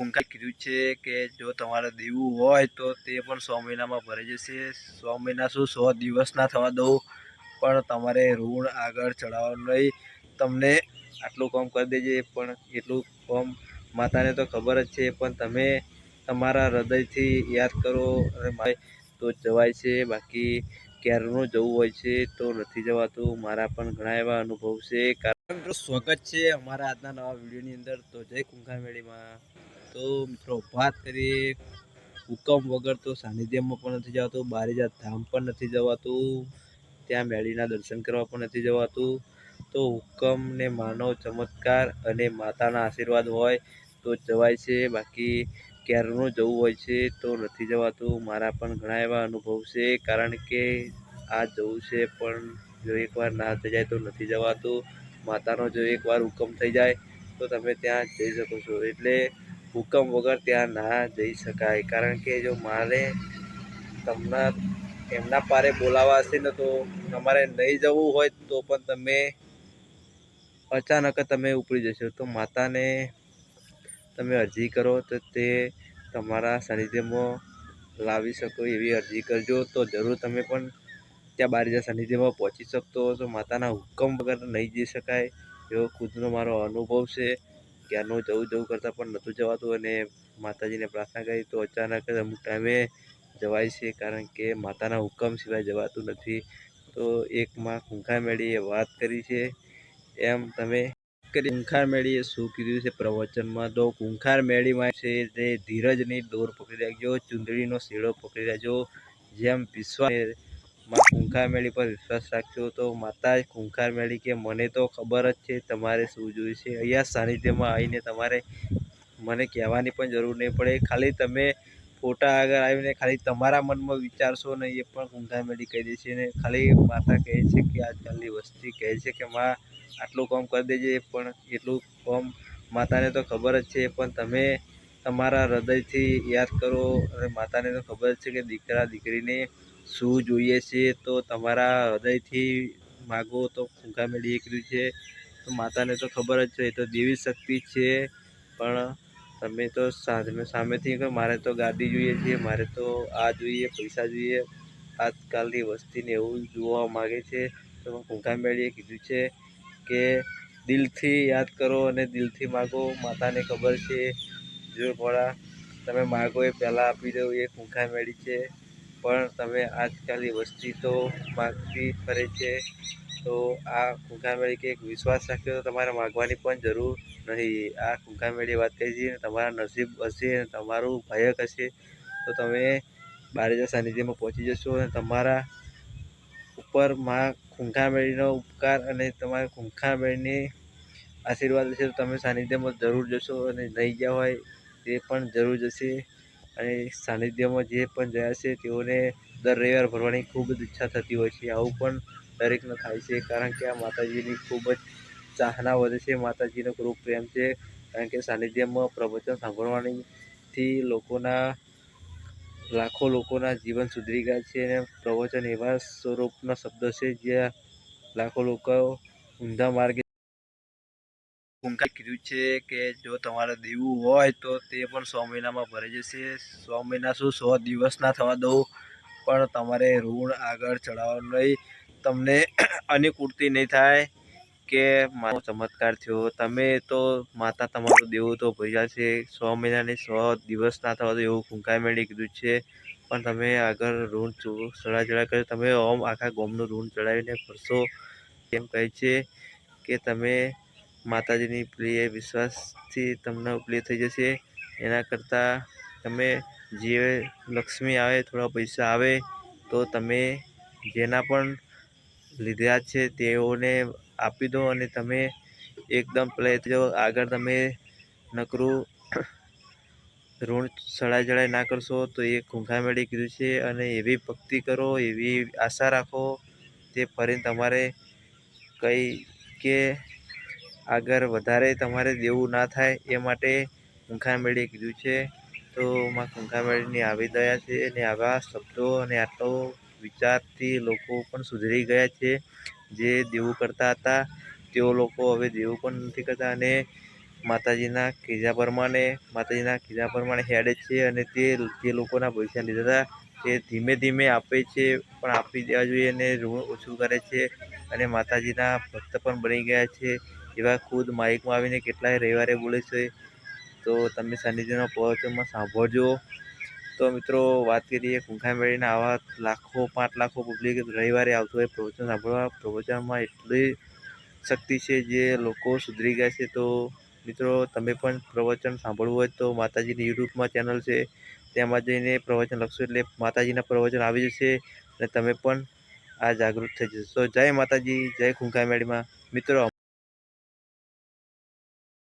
કુંકા કીધું છે કે જો તમારે દેવું હોય તો તે પણ સો મહિનામાં ભરાઈ જશે. સો મહિના શું? સો દિવસ ના થવા દઉં. પણ તમારે ઋણ આગળ ચડાવવાનું નહીં. તમને આટલું કામ કરી દેજે. પણ એટલું કામ માતાને તો ખબર જ છે. પણ તમે તમારા હૃદયથી યાદ કરો અને મારે તો જવાય છે. બાકી ક્યારનું જવું હોય છે તો નથી જવાતું. મારા પણ ઘણા એવા અનુભવ છે. કારણ સ્વાગત છે અમારા આજના નવા વિડીયોની અંદર. તો જય કુંખામેળીમાં તો મિત્રો વાત કરીએ, હુકમ વગર તો સાનિધ્યમાં પણ નથી જવાતું, બારીજાત ધામ પણ નથી જવાતું, ત્યાં મેળીના દર્શન કરવા પણ નથી જવાતું. તો હુકમને માનવ ચમત્કાર અને માતાના આશીર્વાદ હોય તો જવાય છે, બાકી ક્યારનું જવું હોય છે તો નથી જવાતું. મારા પણ ઘણા એવા અનુભવ છે, કારણ કે આ જવું છે પણ જો એકવાર ના થઈ જાય તો નથી જવાતું. માતાનો જો એકવાર હુકમ થઈ જાય તો તમે ત્યાં જઈ શકો છો. એટલે હુકમ વગર ત્યાં ના જઈ શકાય. કારણ કે જો મારે તમને એમના પારે બોલાવા હશે ને તો તમારે નહીં જવું હોય તો પણ તમે અચાનક તમે ઉપડી જશો. તો માતાને તમે અરજી કરો તો તે તમારા સાનિધ્યમાં લાવી શકો એવી અરજી કરજો. તો જરૂર તમે પણ ત્યાં બારીજા સાનિધ્યમાં પહોંચી શકતો તો માતાના હુકમ વગર નહીં જઈ શકાય એવો ખુદનો મારો અનુભવ છે. ક્યારનું જવું જવું કરતાં પણ નહોતું જવાતું અને માતાજીને પ્રાર્થના કરી તો અચાનક અમુક ટાઈમે જવાય છે કારણ કે માતાના હુકમ સિવાય જવાતું નથી. તો એક માં ખૂંખા મેળીએ વાત કરી છે. એમ તમે કરી ખૂંખાર મેળીએ શું કીધું છે પ્રવચનમાં? તો કુંખાર મેળીમાં છે તે ધીરજની દોર પકડી રાખજો, ચૂંદડીનો શીળો પકડી રાખજો, જેમ વિશ્વાસ માં કુંખાર મેળી પર વિશ્વાસ રાખજો તો માતા કુંખાર મેળી કે મને તો ખબર જ છે તમારે શું જોઈએ છે અહીંયા સાનિધ્યમાં આવીને તમારે મને કહેવાની પણ જરૂર નહીં પડે. ખાલી તમે ફોટા આગળ આવીને ખાલી તમારા મનમાં વિચારશો ને એ પણ કુંખાર મેળી કહી છે. ને ખાલી માતા કહે છે કે આજકાલની વસ્તી કહે છે કે માં આટલું કામ કરી દેજે, પણ એટલું કામ માતાને તો ખબર જ છે. પણ તમે તમારા હૃદયથી યાદ કરો અને માતાને તો ખબર જ છે કે દીકરા દીકરીને શું જોઈએ છે? તો તમારા હૃદયથી માગો તો ફૂંકા મેળીએ કીધું છે. તો માતાને તો ખબર જ છે, એ તો દેવી શક્તિ છે. પણ તમે તો સામે સામેથી મારે તો ગાડી જોઈએ છે, મારે તો આ જોઈએ, પૈસા જોઈએ. આજકાલની વસ્તીને એવું જોવા માગે છે. તો ફૂંકા મેળીએ કીધું છે કે દિલથી યાદ કરો અને દિલથી માગો. માતાને ખબર છે. જો થોડા તમે માગો એ પહેલાં આપી દો એ ફૂંકા મેળી છે. પણ તમે આજકાલની વસ્તી તો માગતી ફરે છે. તો આ ખૂંખા મેળી કે એક વિશ્વાસ રાખ્યો તો તમારે માગવાની પણ જરૂર નહીં. આ ખૂંખા મેળી વાત કરી છે તમારા નસીબ હશે અને તમારું ભયક હશે, તો તમે બારેજા સાનિધ્યમાં પહોંચી જશો અને તમારા ઉપરમાં ખૂંખા મેળીનો ઉપકાર અને તમારા ખૂંખા મેળીની આશીર્વાદ હશે તો તમે સાનિધ્યમાં જરૂર જશો અને નહીં ગયા હોય તે પણ જરૂર જશે. અને સાનિધ્યમાં જે પણ ગયા છે, તેઓને દર રવિવાર ભરવાની ખૂબ જ ઈચ્છા થતી હોય છે. આવું પણ દરેકને થાય છે, કારણ કે આ માતાજીની ખૂબ જ ચાહના વધે છે. માતાજીનો ખૂબ પ્રેમ છે, કારણ કે સાનિધ્યમાં પ્રવચન સાંભળવાનીથી લોકોના, લાખો લોકોના જીવન સુધરી ગયા છે અને પ્રવચન એવા સ્વરૂપના શબ્દ છે જ્યાં લાખો લોકો ઊંધા માર્ગે કુંકા કીધું છે કે જો તમારે દેવું હોય તો તે પણ સો મહિનામાં ભરાઈ જશે. સો મહિના શું સો દિવસ ના થવા દઉં, પણ તમારે ઋણ આગળ ચડાવવાનું નહીં. તમને અનુકૂળતી નહીં થાય કે મારો ચમત્કાર થયો. તમે તો માતા તમારું દેવું તો ભરી જશે સો મહિનાની સો દિવસ ના થવા દો એવું ફૂંકાઈ મેળવી કીધું છે. પણ તમે આગળ ઋણ ચડા ચડા કર્યો. તમે ઓમ આખા ગોમનું ઋણ ચડાવીને ફરશો. એમ કહે છે કે તમે માતાજીની પ્રિય વિશ્વાસથી તમને પ્રિય થઈ જશે. એના કરતાં તમે જે લક્ષ્મી આવે, થોડા પૈસા આવે, તો તમે જેના પણ લીધા છે તેઓને આપી દો અને તમે એકદમ પેલા આગળ તમે નકરું ઋણ ચડાઈ ચડાઈ ના કરશો, તો એ ખૂંખા મેળી કીધું છે અને એવી ભક્તિ કરો, એવી આશા રાખો, તે ફરીને તમારે કંઈ કે આગળ વધારે તમારે દેવું ના થાય એ માટે ખૂંખા કીધું છે. તો માં ખૂંખા મેળીની આવી દયા છે અને આવા શબ્દો અને આટલો વિચારથી લોકો પણ સુધરી ગયા છે. જે દેવું કરતા હતા, તેઓ લોકો હવે દેવું પણ નથી કરતા અને માતાજીના કીધા પ્રમાણે, માતાજીના કીધા પ્રમાણે હેડે છે અને તે, જે લોકોના પૈસા લીધા હતા તે ધીમે ધીમે આપે છે, પણ આપી દેવા જોઈએ અને ઋણ ઓછું કરે છે અને માતાજીના ભક્ત પણ બની ગયા છે. એવા ખુદ માઇકમાં આવીને કેટલાય રવિવારે બોલે છે. તો તમે સાનિધ્યના પ્રવચનમાં સાંભળજો. તો મિત્રો, વાત કરીએ કુંખાઈ મેળીના આવા લાખો, પાંચ લાખો પબ્લિક રવિવારે આવતું હોય પ્રવચન સાંભળવા. પ્રવચનમાં એટલી શક્તિ છે જે લોકો સુધરી ગયા છે. તો મિત્રો, તમે પણ પ્રવચન સાંભળવું હોય તો માતાજીની યુટ્યુબમાં ચેનલ છે. તેમાં જઈને પ્રવચન લખશો એટલે માતાજીના પ્રવચન આવી જશે અને તમે પણ આ જાગૃત થઈ જશો. જય માતાજી, જય ખૂંખાઈ મેળીમાં મિત્રો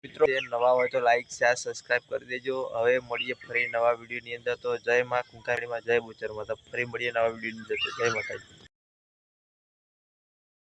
મિત્રો, જે નવા હોય તો લાઈક શેર સબસ્ક્રાઈબ કરી દેજો. હવે મળીએ ફરી નવા વિડીયોની અંદર. તો જય માં કુંકારીમાં, જય બુચર માતા ફરી મળીએ નવા વિડીયોની અંદર. જય માતાજી.